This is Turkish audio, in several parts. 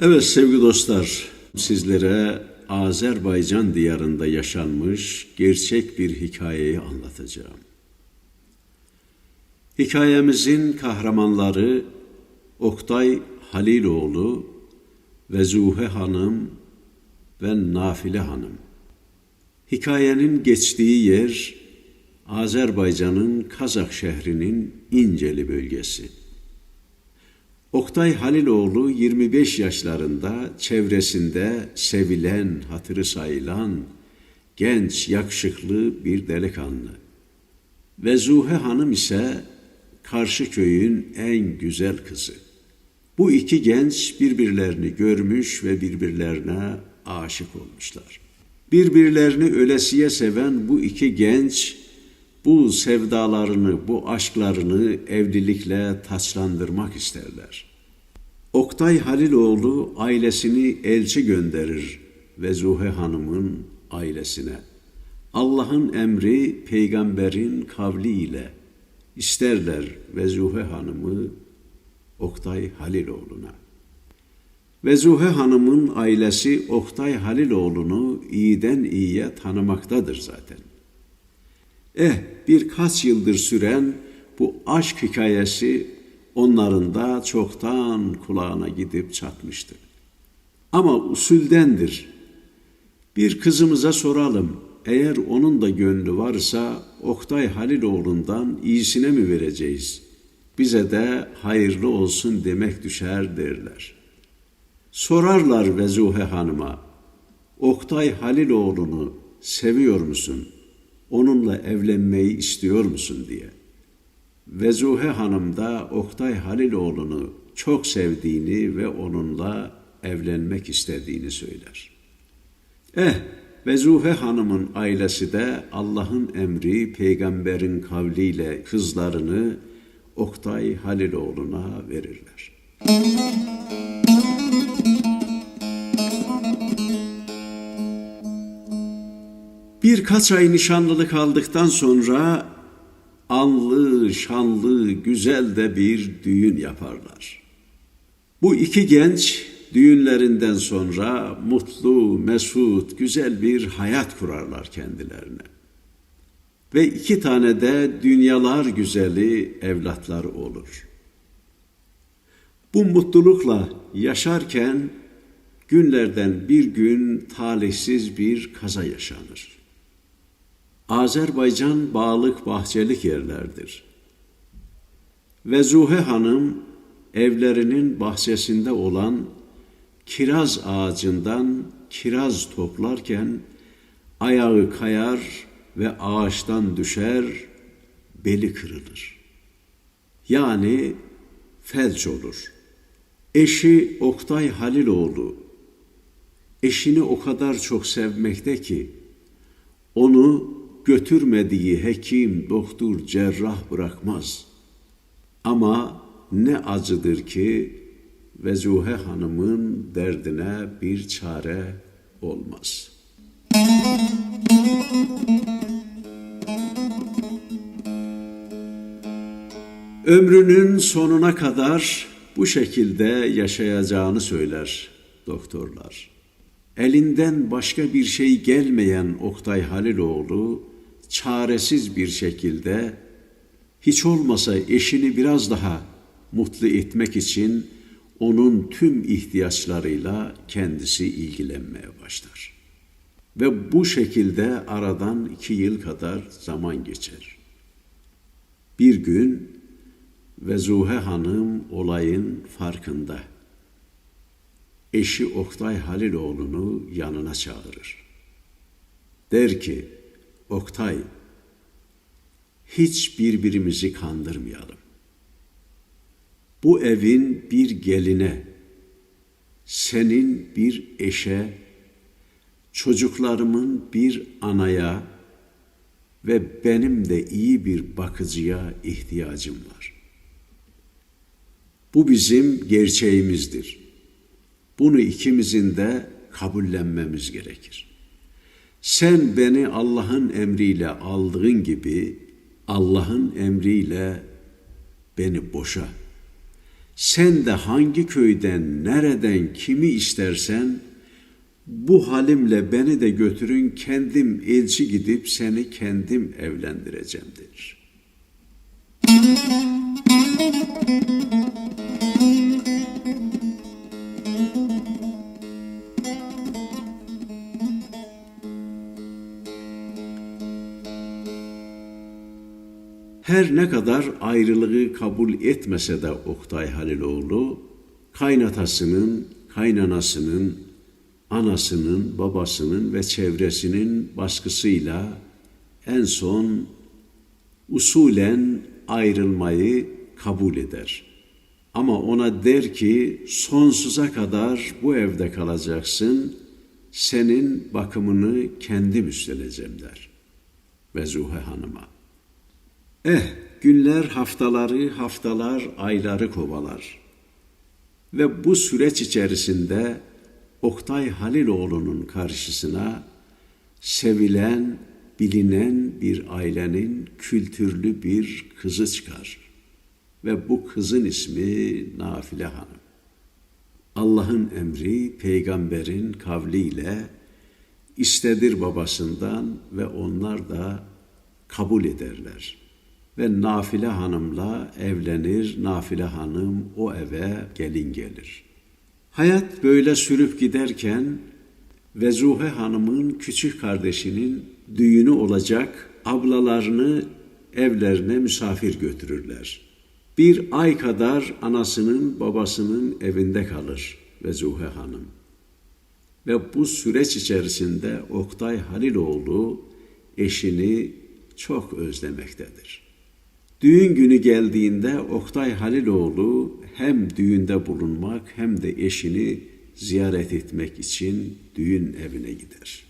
Evet sevgili dostlar, sizlere Azerbaycan diyarında yaşanmış gerçek bir hikayeyi anlatacağım. Hikayemizin kahramanları Oktay Haliloğlu ve Zuhe Hanım ve Nafile Hanım. Hikayenin geçtiği yer Azerbaycan'ın Kazak şehrinin İnceli bölgesi. Oktay Haliloğlu 25 yaşlarında çevresinde sevilen, hatırı sayılan, genç, yakışıklı bir delikanlı. Ve Zuhe Hanım ise karşı köyün en güzel kızı. Bu iki genç birbirlerini görmüş ve birbirlerine aşık olmuşlar. Birbirlerini ölesiye seven bu iki genç bu sevdalarını, bu aşklarını evlilikle taçlandırmak isterler. Oktay Haliloğlu ailesini elçi gönderir ve Zuhe Hanım'ın ailesine. Allah'ın emri peygamberin kavli ile isterler ve Zuhe Hanım'ı Oktay Haliloğlu'na. Ve Zuhe Hanım'ın ailesi Oktay Haliloğlu'nu iyiden iyiye tanımaktadır zaten. Eh birkaç yıldır süren bu aşk hikayesi onların da çoktan kulağına gidip çatmıştı. Ama usuldendir. Bir kızımıza soralım. Eğer onun da gönlü varsa Oktay Haliloğlu'ndan iyisine mi vereceğiz? Bize de hayırlı olsun demek düşer derler. Sorarlar Vezuhe Hanım'a, Oktay Haliloğlu'nu seviyor musun? Onunla evlenmeyi istiyor musun diye. Vezuhe Hanım da Oktay Haliloğlu'nu çok sevdiğini ve onunla evlenmek istediğini söyler. Eh, Vezuhe Hanım'ın ailesi de Allah'ın emri, peygamberin kavliyle kızlarını Oktay Haliloğlu'na verirler. Birkaç ay nişanlılık aldıktan sonra anlı, şanlı, güzel de bir düğün yaparlar. Bu iki genç düğünlerinden sonra mutlu, mesut, güzel bir hayat kurarlar kendilerine. Ve iki tane de dünyalar güzeli evlatlar olur. Bu mutlulukla yaşarken günlerden bir gün talihsiz bir kaza yaşanır. Azerbaycan bağlık bahçelik yerlerdir. Ve Zuhe Hanım evlerinin bahçesinde olan kiraz ağacından kiraz toplarken ayağı kayar ve ağaçtan düşer, beli kırılır. Yani felç olur. Eşi Oktay Haliloğlu eşini o kadar çok sevmekte ki onu götürmediği hekim, doktor, cerrah bırakmaz. Ama ne acıdır ki Vezuhe Hanım'ın derdine bir çare olmaz. Ömrünün sonuna kadar bu şekilde yaşayacağını söyler doktorlar. Elinden başka bir şey gelmeyen Oktay Haliloğlu çaresiz bir şekilde hiç olmasa eşini biraz daha mutlu etmek için onun tüm ihtiyaçlarıyla kendisi ilgilenmeye başlar. Ve bu şekilde aradan iki yıl kadar zaman geçer. Bir gün Vezuhe Hanım olayın farkında. Eşi Oktay Haliloğlu'nu yanına çağırır. Der ki, Oktay, hiç birbirimizi kandırmayalım. Bu evin bir geline, senin bir eşe, çocuklarımın bir anaya ve benim de iyi bir bakıcıya ihtiyacım var. Bu bizim gerçeğimizdir. Bunu ikimizin de kabullenmemiz gerekir. Sen beni Allah'ın emriyle aldığın gibi Allah'ın emriyle beni boşa. Sen de hangi köyden, nereden, kimi istersen bu halimle beni de götürün kendim elçi gidip seni kendim evlendireceğimdir. Her ne kadar ayrılığı kabul etmese de Oktay Haliloğlu, kaynatasının, kaynanasının, anasının, babasının ve çevresinin baskısıyla en son usulen ayrılmayı kabul eder. Ama ona der ki sonsuza kadar bu evde kalacaksın, senin bakımını kendim üstleneceğim der. Vezuhe Hanım'a. Eh, günler haftaları, haftalar ayları kovalar. Ve bu süreç içerisinde Oktay Haliloğlu'nun karşısına sevilen, bilinen bir ailenin kültürlü bir kızı çıkar. Ve bu kızın ismi Nafile Hanım. Allah'ın emri peygamberin kavliyle istedir babasından ve onlar da kabul ederler. Ve Nafile Hanım'la evlenir, Nafile Hanım o eve gelin gelir. Hayat böyle sürüp giderken Vezuhe Hanım'ın küçük kardeşinin düğünü olacak ablalarını evlerine misafir götürürler. Bir ay kadar anasının babasının evinde kalır Vezuhe Hanım. Ve bu süreç içerisinde Oktay Haliloğlu eşini çok özlemektedir. Düğün günü geldiğinde Oktay Haliloğlu hem düğünde bulunmak hem de eşini ziyaret etmek için düğün evine gider.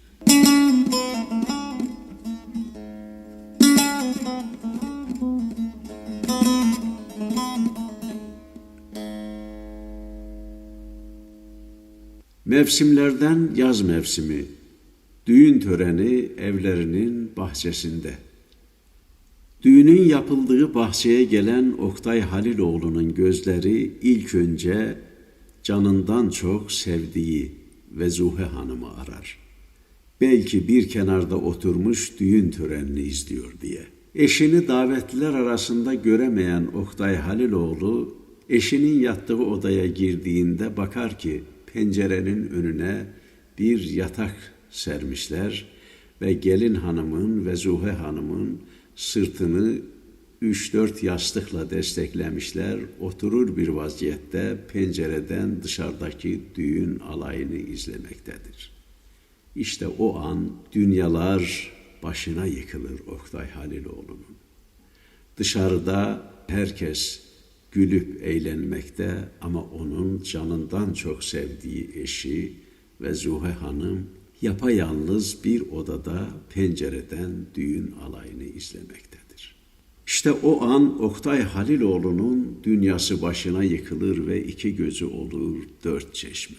Mevsimlerden yaz mevsimi, düğün töreni evlerinin bahçesinde. Düğünün yapıldığı bahçeye gelen Oktay Haliloğlu'nun gözleri ilk önce canından çok sevdiği Vezuhe Hanım'ı arar. Belki bir kenarda oturmuş düğün törenini izliyor diye. Eşini davetliler arasında göremeyen Oktay Haliloğlu, eşinin yattığı odaya girdiğinde bakar ki pencerenin önüne bir yatak sermişler ve gelin hanımın ve Zuhe hanımın sırtını üç dört yastıkla desteklemişler, oturur bir vaziyette pencereden dışarıdaki düğün alayını izlemektedir. İşte o an dünyalar başına yıkılır Oktay Haliloğlu'nun. Dışarıda herkes gülüp eğlenmekte ama onun canından çok sevdiği eşi ve Zuhe Hanım yapayalnız bir odada pencereden düğün alayını izlemektedir. İşte o an Oktay Haliloğlu'nun dünyası başına yıkılır ve iki gözü olur dört çeşme.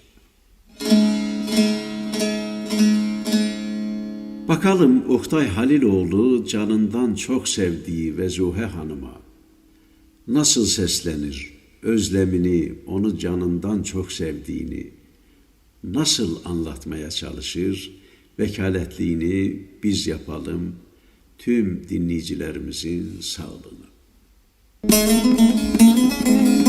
Bakalım Oktay Haliloğlu canından çok sevdiği Vezuhe Hanım'a nasıl seslenir, özlemini, onu canından çok sevdiğini, nasıl anlatmaya çalışır, vekaletliğini biz yapalım tüm dinleyicilerimizin sağlığına. belen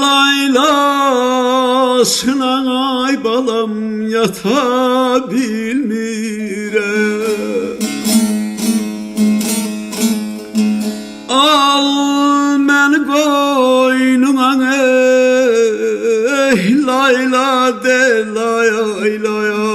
laylasına ay balam yata bilmirem Al men koynuna ey layla de lay laya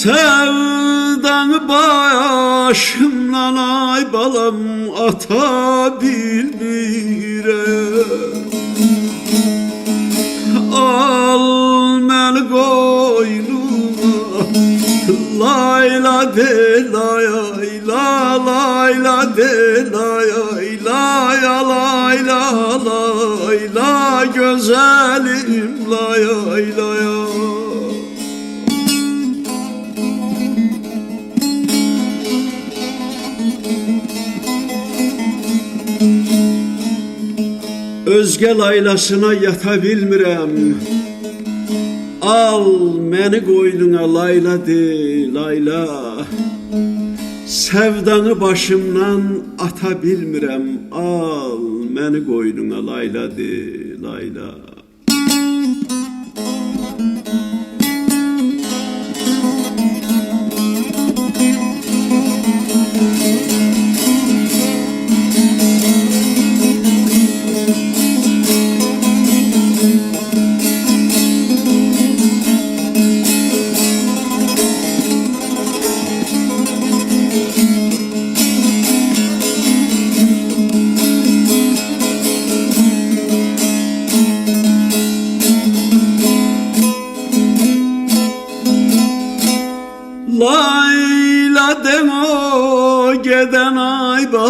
Sevdan başımdan ay balam ata bilmirem Al men koynuma Layla de laya la layla de laya layla layla Güzelim laya laya Özge laylasına yata bilmirəm Al məni qoynuna layla de layla. Sevdanı başımdan ata bilmirəm. Al məni qoynuna layla de Layla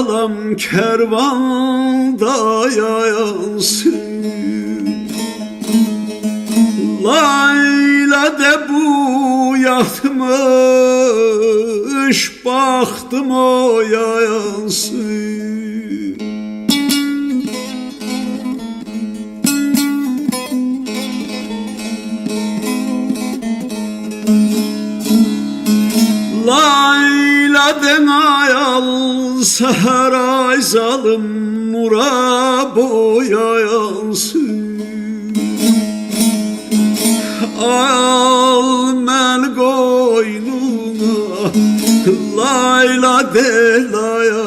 ay balam kervanda yayansın Layla de bu yatmış baktım o yayansın Layla den ayal seher ay zalim murabo yayansın Al men koynuna Layla de laya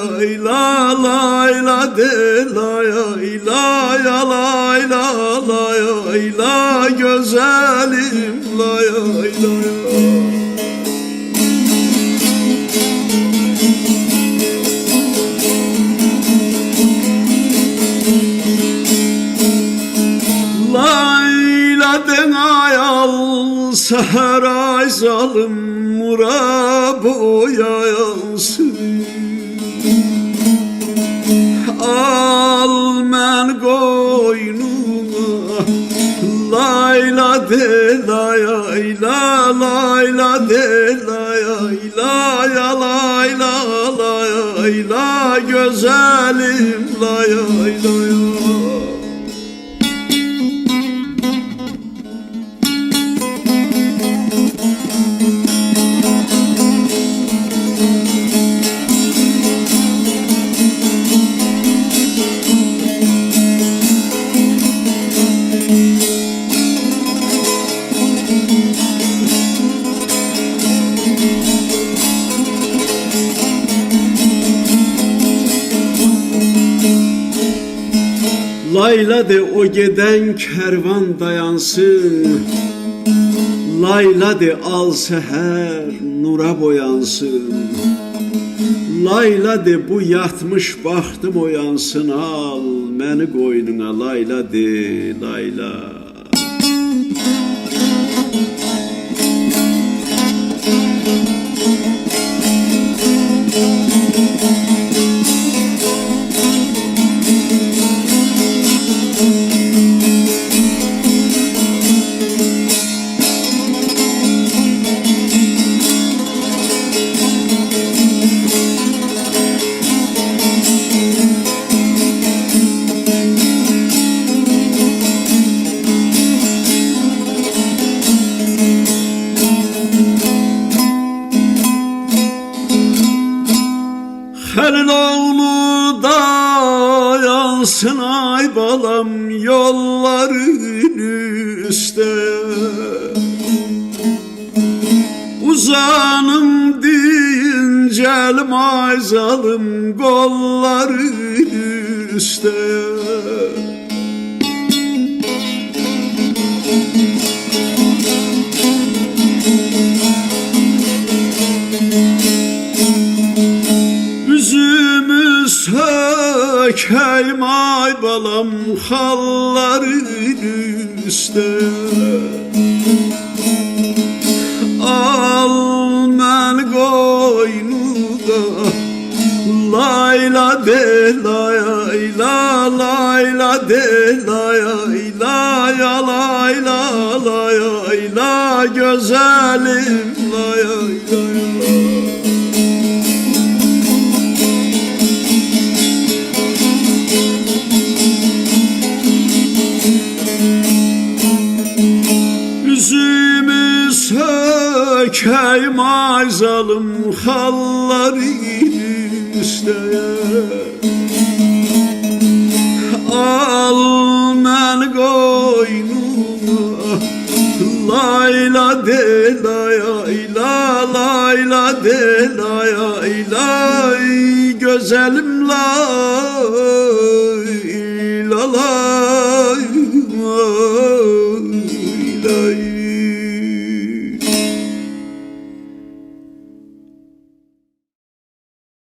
la layla de layla laya la güzelim laya laya Layla seher ay zalim murabo yayansın Al men koynuma Layla de laya la layla de layla laya la güzelim laya laya Layla de o geden kervan dayansın. Layla de al seher nura boyansın. Layla de bu yatmış baktım oyansın. Al Məni qoynuna layla de layla üstte Uzanım deyince elim ayzalım kolların üstte. Üzümü sökeyim ay balam halların üstte Al men koynuna Layla de layla layla de layla ya layla layla güzelim Çay mazalım halları isteye Al men koynuma Layla de layla layla de layla Gözelim layla layla